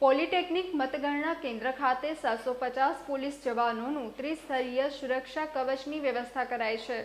Polytechnic મતગણના કેન્દ્ર ખાતે સાતસો પચાસ પોલીસ જવાનોનું ત્રિસ્તરીય સુરક્ષા કવચની વ્યવસ્થા કરાઈ છે.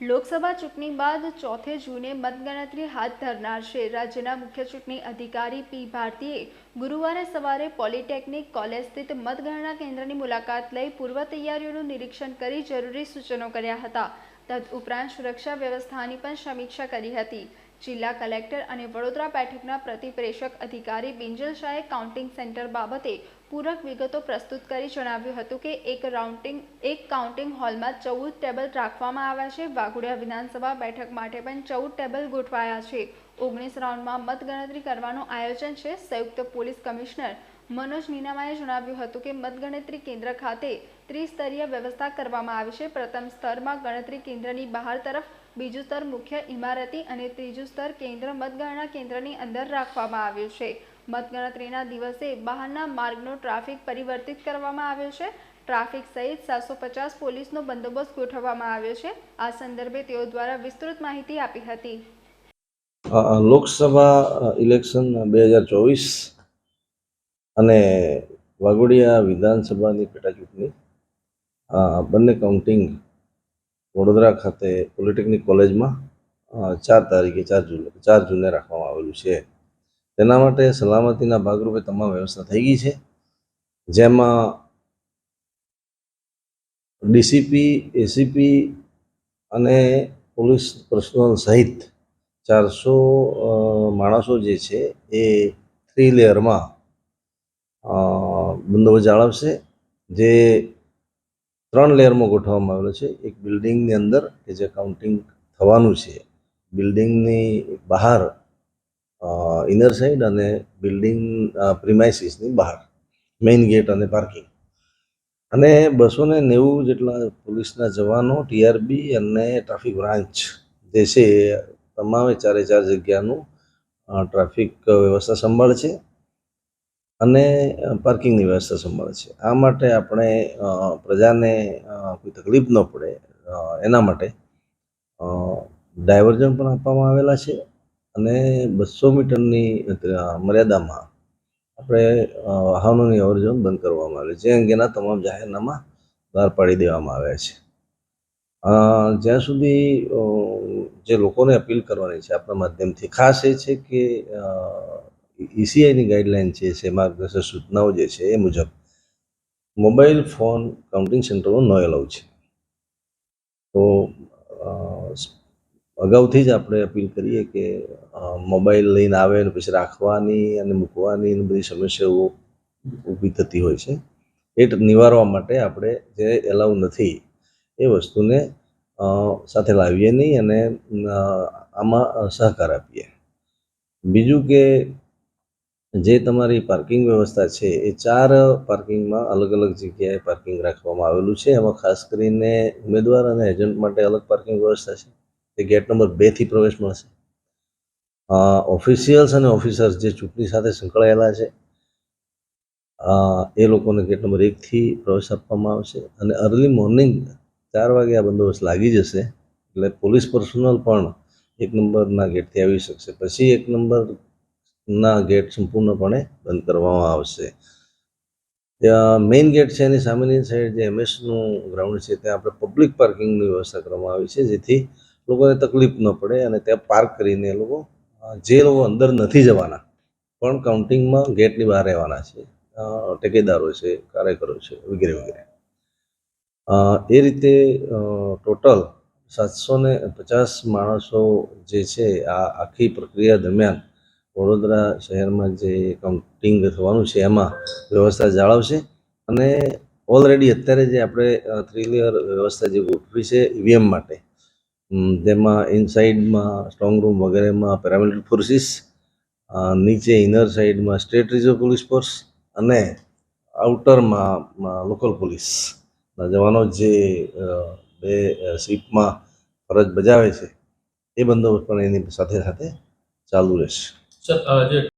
લોકસભા ચૂંટણી બાદ ચોથે જૂને મતગણતરી હાથ ધરનાર છે. રાજ્યના મુખ્ય ચૂંટણી અધિકારી પી ભારતીએ ગુરુવારે સવારે પોલિટેકનિક કોલેજ સ્થિત મતગણના કેન્દ્રની મુલાકાત લઈ પૂર્વ તૈયારીઓનું નિરીક્ષણ કરી જરૂરી સૂચનો કર્યા હતા. તદ ઉપરાંત સુરક્ષા વ્યવસ્થાની પણ સમીક્ષા કરી હતી. જિલ્લા કલેક્ટર અને વડોદરા બેઠકના પ્રતિપ્રેષક અધિકારી બિંજલ શાહે કાઉન્ટિંગ સેન્ટર બાબતે પૂરક વિગતો પ્રસ્તુત કરી જણાવ્યું હતું કે એક રાઉન્ટિંગ એક કાઉન્ટિંગ હોલમાં ચૌદ ટેબલ રાખવામાં આવ્યા છે. વાઘોડિયા વિધાનસભા બેઠક માટે પણ ચૌદ ટેબલ ગોઠવાયા છે. ઓગણીસ રાઉન્ડમાં મતગણતરી કરવાનું આયોજન છે. સંયુક્ત પોલીસ કમિશનર મનોજ નીનામાએ જણાવ્યું હતું કે મતગણતરી કેન્દ્ર ખાતે ત્રિસ્તરીય વ્યવસ્થા કરવામાં આવી છે. પ્રથમ સ્તરમાં ગણતરી કેન્દ્રની બહાર તરફ, બીજું સ્તર મુખ્ય ઇમારતી અને ત્રીજું સ્તર કેન્દ્ર મતગણના કેન્દ્રની અંદર રાખવામાં આવ્યું છે. મતગણતરીના દિવસે બહારના માર્ગનો ટ્રાફિક પરિવર્તિત કરવામાં આવ્યો છે. ટ્રાફિક સહિત સાતસો પચાસ પોલીસનો બંદોબસ્ત ગોઠવવામાં આવ્યો છે. આ સંદર્ભે તેઓ દ્વારા વિસ્તૃત માહિતી આપી હતી. લોકસભા ઇલેક્શન બે હજાર ચોવીસ અને વાઘોડિયા વિધાનસભાની પેટાચૂંટણી બંને કાઉન્ટિંગ વડોદરા ખાતે પોલિટેકનિક કોલેજમાં ચાર તારીખે, ચાર જૂન, ચાર જૂને રાખવામાં આવેલું છે. તેના માટે સલામતીના ભાગરૂપે તમામ વ્યવસ્થા થઈ ગઈ છે. જેમાં ડીસીપી, એસીપી અને પોલીસ પર્સનલ સહિત ચારસો માણસો જે છે એ થ્રી લેયરમાં બંદોબસ્ત જાળવશે, જે ત્રણ લેયરમાં ગોઠવવામાં આવેલો છે. એક બિલ્ડિંગની અંદર કે જે કાઉન્ટિંગ થવાનું છે. બિલ્ડિંગની બહાર ઇનર સાઈડ અને બિલ્ડિંગ પ્રિમાઇસીસની બહાર મેઇન ગેટ અને પાર્કિંગ અને બસો ને નેવું જેટલા પોલીસના જવાનો ટીઆરબી અને ટ્રાફિક બ્રાન્ચ જે છે તમામે ચારે ચાર જગ્યાનું ટ્રાફિક વ્યવસ્થા સંભાળશે અને પાર્કિંગની વ્યવસ્થા સંભાળે છે. આ માટે આપણે પ્રજાને કોઈ તકલીફ ન પડે એના માટે ડાયવર્ઝન પણ આપવામાં આવેલા છે અને બસો મીટરની મર્યાદામાં આપણે વાહનોની અવરજવર બંધ કરવામાં આવે. જે અંગેના તમામ જાહેરનામા બહાર પાડી દેવામાં આવ્યા છે. જ્યાં સુધી જે લોકોને અપીલ કરવાની છે આપણા માધ્યમથી, ખાસ એ છે કે ઈસીઆઈની ગાઈડલાઇન છે છે, માર્ગદર્શક સૂચનાઓ જે છે, એ મુજબ મોબાઈલ ફોન કાઉન્ટિંગ સેન્ટરો ન એલાઉ છે. તો અગાઉથી જ આપણે અપીલ કરીએ કે મોબાઈલ લઈને આવે અને પછી રાખવાની અને મૂકવાની અને બધી સમસ્યાઓ ઊભી થતી હોય છે. એ નિવારવા માટે આપણે જે એલાઉ નથી, એ વસ્તુને સાથે લાવીએ નહીં અને આમાં સહકાર આપીએ. બીજું કે જે તમારી પાર્કિંગ વ્યવસ્થા છે, એ ચાર પાર્કિંગમાં અલગ અલગ જગ્યાએ પાર્કિંગ રાખવામાં આવેલું છે. એમાં ખાસ કરીને ઉમેદવાર અને એજન્ટ માટે અલગ પાર્કિંગ વ્યવસ્થા છે. તે ગેટ નંબર બેથી પ્રવેશ મળશે. ઓફિશિયલ્સ અને ઓફિસર્સ જે ચૂંટણી સાથે સંકળાયેલા છે એ લોકોને ગેટ નંબર એકથી પ્રવેશ આપવામાં આવશે. અને અર્લી મોર્નિંગ ચાર વાગે આ બંદોબસ્ત લાગી જશે, એટલે પોલીસ પર્સનલ પણ એક નંબરના ગેટથી આવી શકશે. પછી એક નંબરના ગેટ સંપૂર્ણપણે બંધ કરવામાં આવશે. ત્યાં મેઇન ગેટ છે, એની સામેની સાઈડ જે એમએસનું ગ્રાઉન્ડ છે, ત્યાં આપણે પબ્લિક પાર્કિંગની વ્યવસ્થા કરવામાં આવી છે, જેથી લોકોને તકલીફ ન પડે અને ત્યાં પાર્ક કરીને એ લોકો જે લોકો અંદર નથી જવાના, પણ કાઉન્ટિંગમાં ગેટની બહાર રહેવાના છે ટેકેદારો છે, કાર્યકરો છે, વગેરે વગેરે. એ રીતે ટોટલ સાતસો ને પચાસ માણસો જે છે, આ આખી પ્રક્રિયા દરમિયાન વડોદરા શહેરમાં જે કાઉન્ટિંગ થવાનું છે, એમાં વ્યવસ્થા જાળવશે. અને ઓલરેડી અત્યારે જે આપણે થ્રી લેયર વ્યવસ્થા જે ગોઠવી છે ઈવીએમ માટે. જેમાં તેમાં ઇનસાઇડમાં સ્ટ્રોંગ રૂમ વગેરેમાં પેરામિલિટરી ફોર્સિસ નીચે ઇનર સાઈડમાં સ્ટેટ રિઝર્વ પોલીસ ફોર્સ અને આઉટરમાં લોકલ પોલીસના જવાનો જે બે શિપમાં ફરજ બજાવે છે, એ બંદોબસ્ત પણ એની સાથે સાથે ચાલુ રહેશે. જે